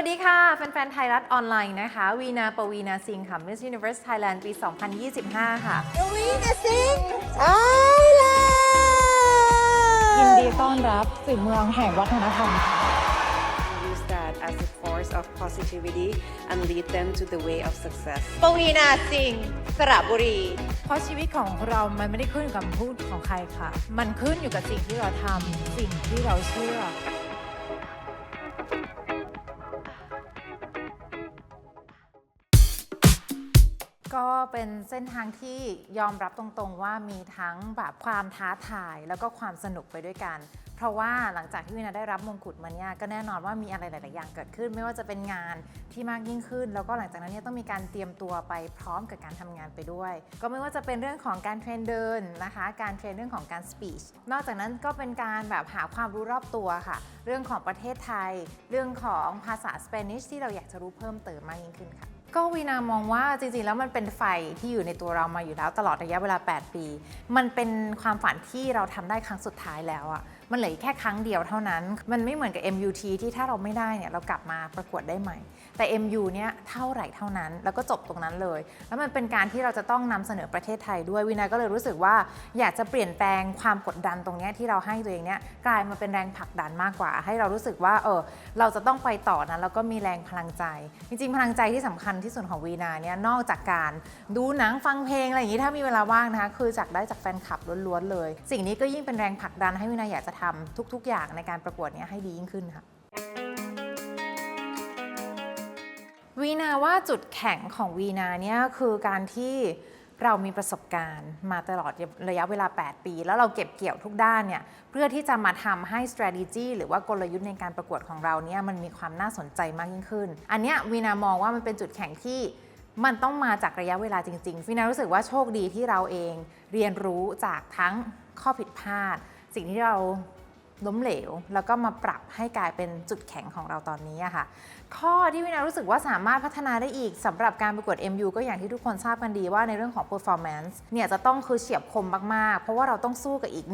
วัสดีค่ะ แฟน ๆ ไทยรัฐออนไลน์นะคะ วีนาปวีนาซิงค่ะ Miss Universe Thailand ปี 2025 ค่ะ Arena Sing Thailand ยินดีต้อนรับสู่เมืองแห่งวัฒนธรรมค่ะ use that as a force of positivity and lead them to the way of success. ปวีนาสิงห์สระบุรี เพราะชีวิตของเรามันไม่ได้ขึ้นอยู่กับคำพูดของใครค่ะ มันขึ้นอยู่กับสิ่งที่เราทำสิ่งที่เราเชื่อ ก็เป็นเส้นทางที่ยอมรับตรงๆว่ามีทั้งแบบความท้าทายแล้วก็ความสนุกไปด้วยกัน เพราะว่าหลังจากที่วินาได้รับมงกุฎมาเนี่ยก็แน่นอนว่ามีอะไรหลาย ๆ อย่างเกิดขึ้น ไม่ว่าจะเป็นงานที่มากยิ่งขึ้น แล้วก็หลังจากนั้นเนี่ยต้องมีการเตรียมตัวไปพร้อมกับการทำงานไปด้วย ก็ไม่ว่าจะเป็นเรื่องของการเทรนเดินนะคะ การเทรนเรื่องของการสปีชนอกจากนั้นก็เป็นการแบบหาความรู้รอบตัวค่ะ เรื่องของประเทศไทย เรื่องของภาษาสเปนิชที่เราอยากจะรู้เพิ่มเติมมากยิ่งขึ้นค่ะ ก็วีนามองว่าจริงๆ แล้วมันเป็นไฟที่อยู่ในตัวเรามาอยู่แล้วตลอดระยะเวลา 8 ปี มันเป็นความฝันที่เราทำได้ครั้งสุดท้ายแล้วอะ มันเหลือแค่ครั้งเดียวเท่านั้น มันไม่เหมือนกับ MUT ที่ถ้าเราไม่ได้เนี่ยเรากลับมาประกวดได้ใหม่ แต่ MU เนี่ยเท่าไหร่เท่านั้น แล้วก็จบตรงนั้นเลย แล้วมันเป็นการที่เราจะต้องนำเสนอประเทศไทยด้วยวินาก็เลยรู้สึกว่าอยากจะเปลี่ยนแปลงความกดดันตรงนี้ที่เราให้ตัวเองเนี่ยกลายมาเป็นแรงผลักดันมากกว่า ให้เรารู้สึกว่าเออเราจะต้องไปต่อนะแล้วก็มีแรงพลังใจ จริงๆ พลังใจที่สำคัญที่สุดของวีนาเนี่ยนอกจากการดูหนังฟังเพลงอะไรอย่างนี้ถ้ามีเวลาว่างนะคะคือจากได้จากแฟนคลับล้วนๆเลย สิ่งนี้ก็ยิ่งเป็นแรงผลักดันให้วีนาอยากจะทำทุก ๆ อย่างในการประกวดเนี้ให้ดียิ่งขึ้นค่ะวีนาว่าจุดแข็งของวีนาเนี่ยคือการที่เรามีประสบการณ์มาตลอดระยะเวลา 8 ปี แล้วเราเก็บเกี่ยวทุกด้านเนี่ยเพื่อที่จะมาทำให้ strategy หรือว่ากลยุทธ์ในการประกวดของเราเนี่ยมันมีความน่าสนใจมากยิ่งขึ้น อันเนี้ยวีนามองว่ามันเป็นจุดแข็งที่มันต้องมาจากระยะเวลาจริงๆวีนารู้สึกว่าโชคดีที่เราเองเรียนรู้จากทั้งข้อผิดพลาด สิ่งที่เราล้มเหลว แล้วก็มาปรับให้กลายเป็นจุดแข็งของเราตอนนี้อะค่ะ ข้อที่วินารู้สึกว่าสามารถพัฒนาได้อีกสำหรับการประกวด MU ก็อย่างที่ทุกคนทราบกันดีว่าในเรื่องของ performance เนี่ยจะต้องคือเฉียบคมมาก ๆ เพราะว่าเราต้องสู้กับอีก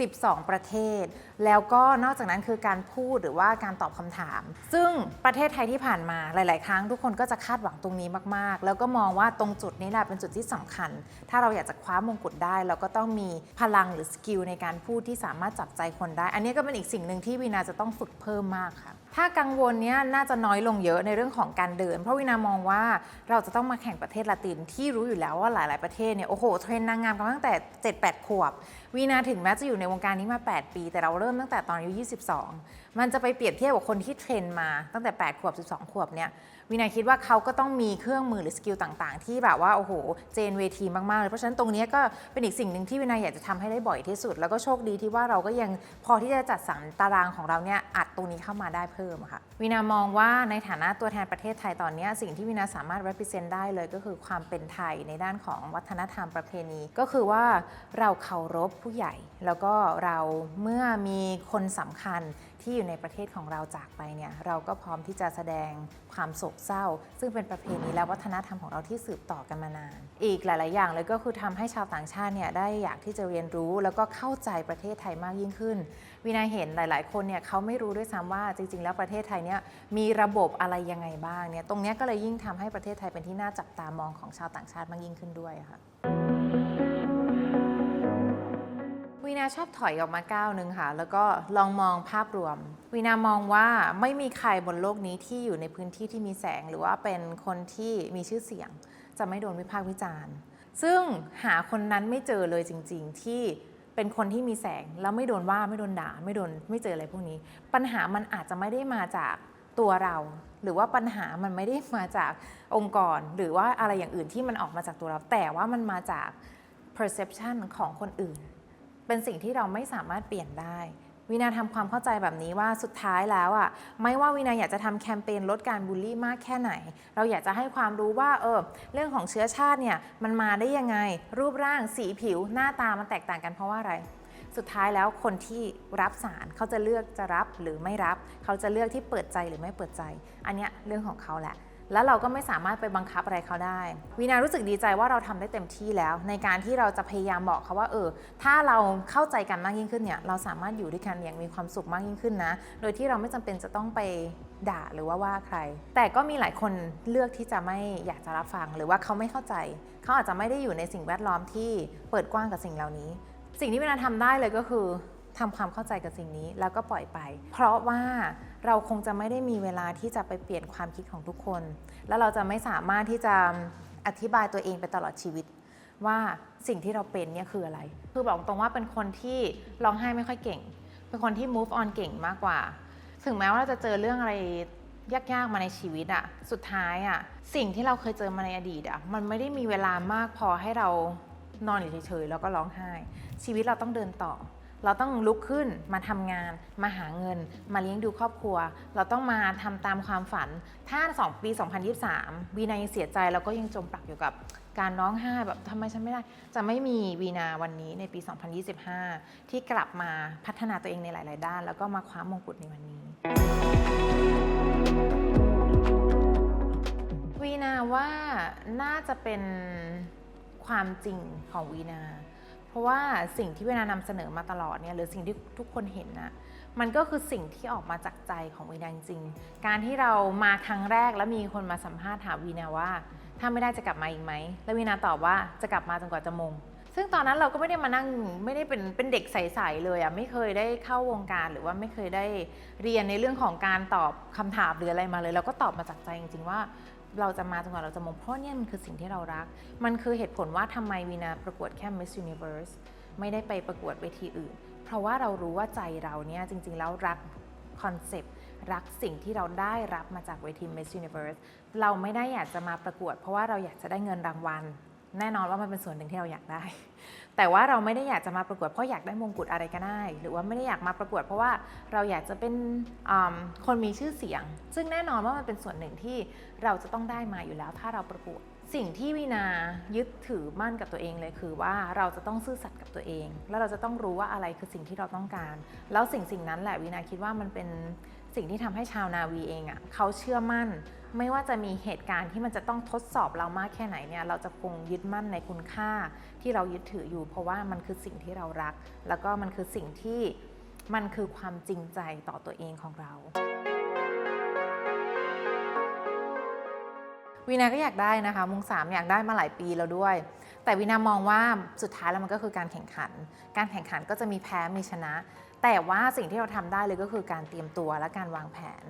12 ประเทศ แล้วก็นอกจากนั้นคือการพูดหรือว่าการตอบคำถาม ซึ่งประเทศไทยที่ผ่านมาหลาย ๆ ครั้งทุกคนก็จะคาดหวังตรงนี้มาก ๆ แล้วก็มองว่าตรงจุดนี้แหละเป็นจุดที่สำคัญ ถ้าเราอยากจะคว้ามงกุฎได้ เราก็ต้องมีพลังหรือสกิลในการพูดที่สามารถจับใจคนได้ อันนี้ก็เป็นอีกสิ่งหนึ่งที่วีนาจะต้องฝึกเพิ่มมากค่ะ ถ้ากังวลเนี้ยน่าจะน้อยลงเยอะในเรื่องของการเดิน เพราะวินามองว่าเราจะต้องมาแข่งประเทศละตินที่รู้อยู่แล้วว่าหลาย ๆ ประเทศเนี่ยโอ้โหเทรนนางงามกันตั้งแต่ 7-8 ขวบวีนาถึงแม้จะอยู่ในวงการนี้มา 8 ปี แต่เราเริ่มตั้งแต่ตอนอายุ22 มันจะไปเปรียบเทียบกับคนที่เทรนมาตั้งแต่ 8 ขวบ 12 ขวบเนี่ยวินัยคิดว่าเขาก็ต้องมีเครื่องมือหรือสกิลต่างๆ ที่แบบว่าโอ้โหเจนเวทีมากๆเลยเพราะฉะนั้นตรงนี้ก็เป็นอีกสิ่งหนึ่งที่วินัยอยากจะทำให้ได้บ่อยที่สุด แล้วก็โชคดีที่ว่าเราก็ยังพอที่จะจัดสรรตารางของเราเนี่ยอัดตรงนี้เข้ามาได้เพิ่มค่ะ วินามองว่าในฐานะตัวแทนประเทศไทยตอนนี้สิ่งที่วินาสามารถ represent ได้เลยก็คือความเป็นไทยในด้านของวัฒนธรรมประเพณี ก็คือว่าเราเคารพผู้ใหญ่ แล้วก็เราเมื่อมีคนสำคัญที่อยู่ในประเทศของเราจากไปเนี่ยเราก็พร้อมที่จะแสดงความโศกเศร้า ซึ่งเป็นประเพณีและวัฒนธรรมของเราที่สืบต่อกันมานาน อีกหลาย ๆ อย่างเลยก็คือทำให้ชาวต่างชาติเนี่ยได้อยากที่จะเรียนรู้ แล้วก็เข้าใจประเทศไทยมากยิ่งขึ้นวินาเห็นหลาย ๆ คนเนี่ยเขาไม่รู้ด้วยซ้ำว่าจริง ๆ แล้วประเทศไทยเนี่ยมีระบบอะไรยังไงบ้างเนี่ยตรงนี้ก็เลยยิ่งทำให้ประเทศไทยเป็นที่น่าจับตามองของชาวต่างชาติมากยิ่งขึ้นด้วยค่ะวีนาชอบถอยออกมาก้าวหนึ่งค่ะ แล้วก็ลองมองภาพรวมวีนามองว่าไม่มีใครบนโลกนี้ที่อยู่ในพื้นที่ที่มีแสง หรือว่าเป็นคนที่มีชื่อเสียง จะไม่โดนวิพากษ์วิจารณ์ ซึ่งหาคนนั้นไม่เจอเลยจริง ๆ ที่ เป็นคนที่มีแสงแล้วไม่โดนว่าไม่โดนด่าไม่โดนไม่เจออะไรพวกนี้ ปัญหามันอาจจะไม่ได้มาจากตัวเรา หรือว่าปัญหามันไม่ได้มาจากองค์กร หรือว่าอะไรอย่างอื่นที่มันออกมาจากตัวเรา แต่ว่ามันมาจาก perception ของคนอื่น เป็นสิ่งที่เราไม่สามารถเปลี่ยนได้ วินาทำความเข้าใจแบบนี้ว่าสุดท้ายแล้วอะไม่ว่าวินาอยากจะทำแคมเปญลดการบูลลี่มากแค่ไหน เราอยากจะให้ความรู้ว่าเออเรื่องของเชื้อชาติเนี่ยมันมาได้ยังไง รูปร่างสีผิวหน้าตามันแตกต่างกันเพราะว่าอะไร สุดท้ายแล้วคนที่รับสารเขาจะเลือกจะรับหรือไม่รับ เขาจะเลือกที่เปิดใจหรือไม่เปิดใจ อันเนี้ยเรื่องของเขาแหละ แล้วเราก็ไม่สามารถไปบังคับอะไรเขาได้ วีนารู้สึกดีใจว่าเราทำได้เต็มที่แล้ว ในการที่เราจะพยายามบอกเขาว่าเออ ถ้าเราเข้าใจกันมากยิ่งขึ้นเนี่ยเราสามารถอยู่ด้วยกันอย่างมีความสุขมากยิ่งขึ้นนะ โดยที่เราไม่จำเป็นจะต้องไปด่าหรือว่าว่าใคร แต่ก็มีหลายคนเลือกที่จะไม่อยากจะรับฟังหรือว่าเขาไม่เข้าใจ เขาอาจจะไม่ได้อยู่ในสิ่งแวดล้อมที่เปิดกว้างกับสิ่งเหล่านี้ สิ่งที่เวลาทำได้เลยก็คือทำความเข้าใจกับสิ่งนี้แล้วก็ปล่อยไป เพราะว่า เราคงจะไม่ได้มีเวลาที่จะไปเปลี่ยนความคิดของทุกคน แล้วเราจะไม่สามารถที่จะอธิบายตัวเองไปตลอดชีวิต ว่าสิ่งที่เราเป็นเนี่ยคืออะไร คือบอกตรงว่าเป็นคนที่ร้องไห้ไม่ค่อยเก่ง เป็นคนที่ move on เก่งมากกว่า ถึงแม้ว่าเราจะเจอเรื่องอะไรยากๆมาในชีวิตอะสุดท้ายอะสิ่งที่เราเคยเจอมาในอดีตอะมันไม่ได้มีเวลามากพอให้เรานอนอยู่เฉยๆแล้วก็ร้องไห้ ชีวิตเราต้องเดินต่อ เราต้องลุกขึ้นมาทำงาน มาหาเงิน มาเลี้ยงดูครอบครัว เราต้องมาทำตามความฝัน ถ้า 2 ปี 2023 วีนายังเสียใจแล้วก็ยังจมปลักอยู่กับการร้องไห้แบบทำไมฉันไม่ได้ จะไม่มีวีนาวันนี้ในปี 2025 ที่กลับมาพัฒนาตัวเองในหลาย ๆ ด้าน แล้วก็มาคว้ามงกุฎในวันนี้วีนาว่าน่าจะเป็นความจริงของวีนา เพราะว่าสิ่งที่วีนานำเสนอมาตลอดเนี่ยหรือสิ่งที่ทุกคนเห็นนะมันก็คือสิ่งที่ออกมาจากใจของวีนาจริง การที่เรามาครั้งแรกแล้วมีคนมาสัมภาษณ์ถามวีนาว่า ถ้าไม่ได้จะกลับมาอีกไหม แล้ววีนาตอบว่าจะกลับมาจนกว่าจะมง ซึ่งตอนนั้นเราก็ไม่ได้มานั่งไม่ได้เป็นเป็นเด็กใสๆเลยอะไม่เคยได้เข้าวงการหรือว่าไม่เคยได้เรียนในเรื่องของการตอบคำถามหรืออะไรมาเลย เราก็ตอบมาจากใจจริง ๆ ว่า เราจะมาจนกว่าเราจะมองเพราะเนี่ยมันคือสิ่งที่เรารัก มันคือเหตุผลว่าทำไมวีนาประกวดแค่ Miss Universe ไม่ได้ไปประกวดเวทีอื่น เพราะว่าเรารู้ว่าใจเราเนี่ยจริง ๆ แล้วรักคอนเซปต์รักสิ่งที่เราได้รับมาจากเวที Miss Universe เราไม่ได้อยากจะมาประกวด เพราะว่าเราอยากจะได้เงินรางวัล แน่นอนว่ามันเป็นส่วนหนึ่งที่เราอยากได้ แต่ว่าเราไม่ได้อยากจะมาประกวดเพราะอยากได้มงกุฎอะไรก็ได้ หรือว่าไม่ได้อยากมาประกวด เพราะว่าเราอยากจะเป็นคนมีชื่อเสียง ซึ่งแน่นอนว่ามันเป็นส่วนหนึ่งที่เราจะต้องได้มาอยู่แล้ว ถ้าเราประกวด สิ่งที่วีนายึดถือมั่นกับตัวเองเลยคือว่าเราจะต้องซื่อสัตย์กับตัวเอง แล้วเราจะต้องรู้ว่าอะไรคือสิ่งที่เราต้องการ แล้วสิ่งสิ่งนั้นแหละวีนาคิดว่ามันเป็นสิ่งที่ทำให้ชาวนาวีเองอะ่ะเขาเชื่อมั่น ไม่ว่าจะมีเหตุการณ์ที่มันจะต้องทดสอบเรามากแค่ไหนเนี่ยเราจะคงยึดมั่นในคุณค่าที่เรายึดถืออยู่ เพราะว่ามันคือสิ่งที่เรารัก แล้วก็มันคือสิ่งที่มันคือความจริงใจต่อตัวเองของเราวีนาก็อยากได้นะคะมุงสามอยากได้มาหลายปีแล้วด้วย แต่วีนามองว่าสุดท้ายแล้วมันก็คือการแข่งขัน การแข่งขันก็จะมีแพ้มีชนะ แต่ว่าสิ่งที่เราทำได้เลยก็คือการเตรียมตัวและการวางแผน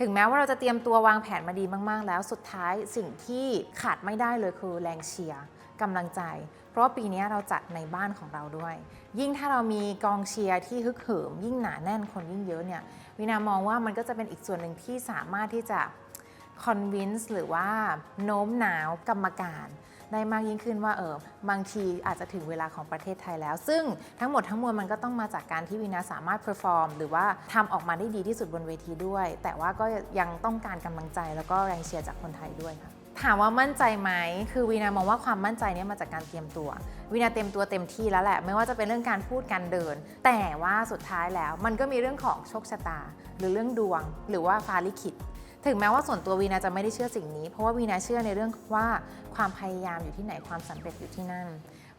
ถึงแม้ว่าเราจะเตรียมตัววางแผนมาดีมาก ๆ แล้วสุดท้ายสิ่งที่ขาดไม่ได้เลยคือแรงเชียร์กำลังใจ เพราะปีนี้เราจัดในบ้านของเราด้วย ยิ่งถ้าเรามีกองเชียร์ที่ฮึกเหิม ยิ่งหนาแน่นคนยิ่งเยอะเนี่ยวินามองว่ามันก็จะเป็นอีกส่วนหนึ่งที่สามารถที่จะ convince หรือว่าโน้มน้าวกรรมการ ได้มากยิ่งขึ้นว่าเออบางทีอาจจะถึงเวลาของประเทศไทยแล้ว ซึ่งทั้งหมดทั้งมวลมันก็ต้องมาจากการที่วีนาสามารถ perform หรือว่าทำออกมาได้ดีที่สุดบนเวทีด้วย แต่ว่าก็ยังต้องการกำลังใจแล้วก็แรงเชียร์จากคนไทยด้วยค่ะถามว่ามั่นใจไหม คือวีนามองว่าความมั่นใจเนี้มาจากการเตรียมตัว วีนาเตรียมตัวเต็มที่แล้วแหละ ไม่ว่าจะเป็นเรื่องการพูดการเดิน แต่ว่าสุดท้ายแล้ว มันก็มีเรื่องของโชคชะตา หรือเรื่องดวง หรือว่าฟ้าลิขิต ถึงแม้ว่าส่วนตัววีนาจะไม่ได้เชื่อสิ่งนี้ เพราะว่าวีนาเชื่อในเรื่องว่าความพยายามอยู่ที่ไหนความสำเร็จอยู่ที่นั่น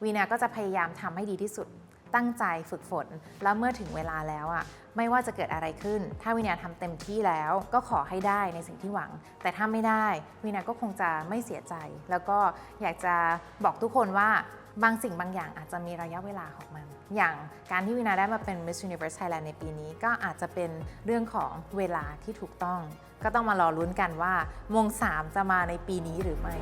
วีนาก็จะพยายามทำให้ดีที่สุด ตั้งใจฝึกฝน แล้วเมื่อถึงเวลาแล้วอะไม่ว่าจะเกิดอะไรขึ้น ถ้าวินาทำเต็มที่แล้วก็ขอให้ได้ในสิ่งที่หวัง แต่ถ้าไม่ได้วินาก็คงจะไม่เสียใจ แล้วก็อยากจะบอกทุกคนว่า บางสิ่งบางอย่างอาจจะมีระยะเวลาของมัน อย่างการที่วินาได้มาเป็น Miss Universe Thailand ในปีนี้ ก็อาจจะเป็นเรื่องของเวลาที่ถูกต้อง ก็ต้องมารอลุ้นกันว่ามงสามจะมาในปีนี้หรือไม่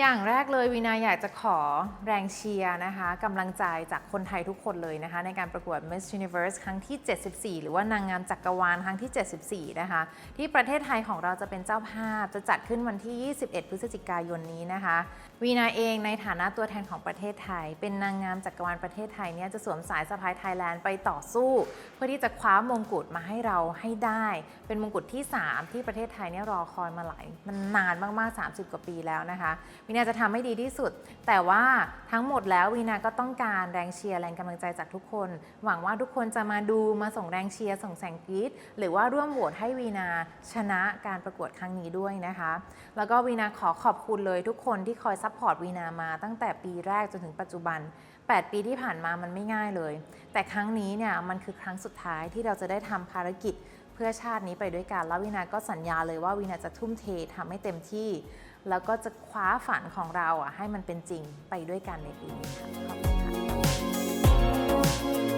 อย่างแรกเลยวีนาอยากจะขอแรงเชียร์นะคะกำลังใจจากคนไทยทุกคนเลยนะคะ ในการประกวด Miss Universe ครั้งที่ 74 หรือว่านางงามจักรวาลครั้งที่ 74 นะคะ ที่ประเทศไทยของเราจะเป็นเจ้าภาพ จะจัดขึ้นวันที่ 21 พฤศจิกายนนี้นะคะวีนาเองในฐานะตัวแทนของประเทศไทย เป็นนางงามจักรวาลประเทศไทยเนี่ยจะสวมสายสะพายไทยแลนด์ไปต่อสู้ เพื่อที่จะคว้ามงกุฎมาให้เราให้ได้ เป็นมงกุฎที่ 3 ที่ประเทศไทยเนี่ยรอคอยมาหลายมันนานมากๆ 30 กว่าปีแล้วนะคะวีนาจะทำให้ดีที่สุด แต่ว่าทั้งหมดแล้ววีนาก็ต้องการแรงเชียร์แรงกำลังใจจากทุกคน หวังว่าทุกคนจะมาดูมาส่งแรงเชียร์ส่งแสงกรีดหรือว่าร่วมโหวตให้วีนาชนะการประกวดครั้งนี้ด้วยนะคะ แล้วก็วีนาขอขอบคุณเลยทุกคนที่คอยซัพพอร์ตวีนามาตั้งแต่ปีแรกจนถึงปัจจุบัน 8 ปีที่ผ่านมามันไม่ง่ายเลย แต่ครั้งนี้เนี่ยมันคือครั้งสุดท้ายที่เราจะได้ทำภารกิจเพื่อชาตินี้ไปด้วยกัน แล้ววินาก็สัญญาเลยว่าวินาจะทุ่มเททำให้เต็มที่ แล้วก็จะคว้าฝันของเราอะให้มันเป็นจริงไปด้วยกันในปีนี้ค่ะขอบคุณค่ะ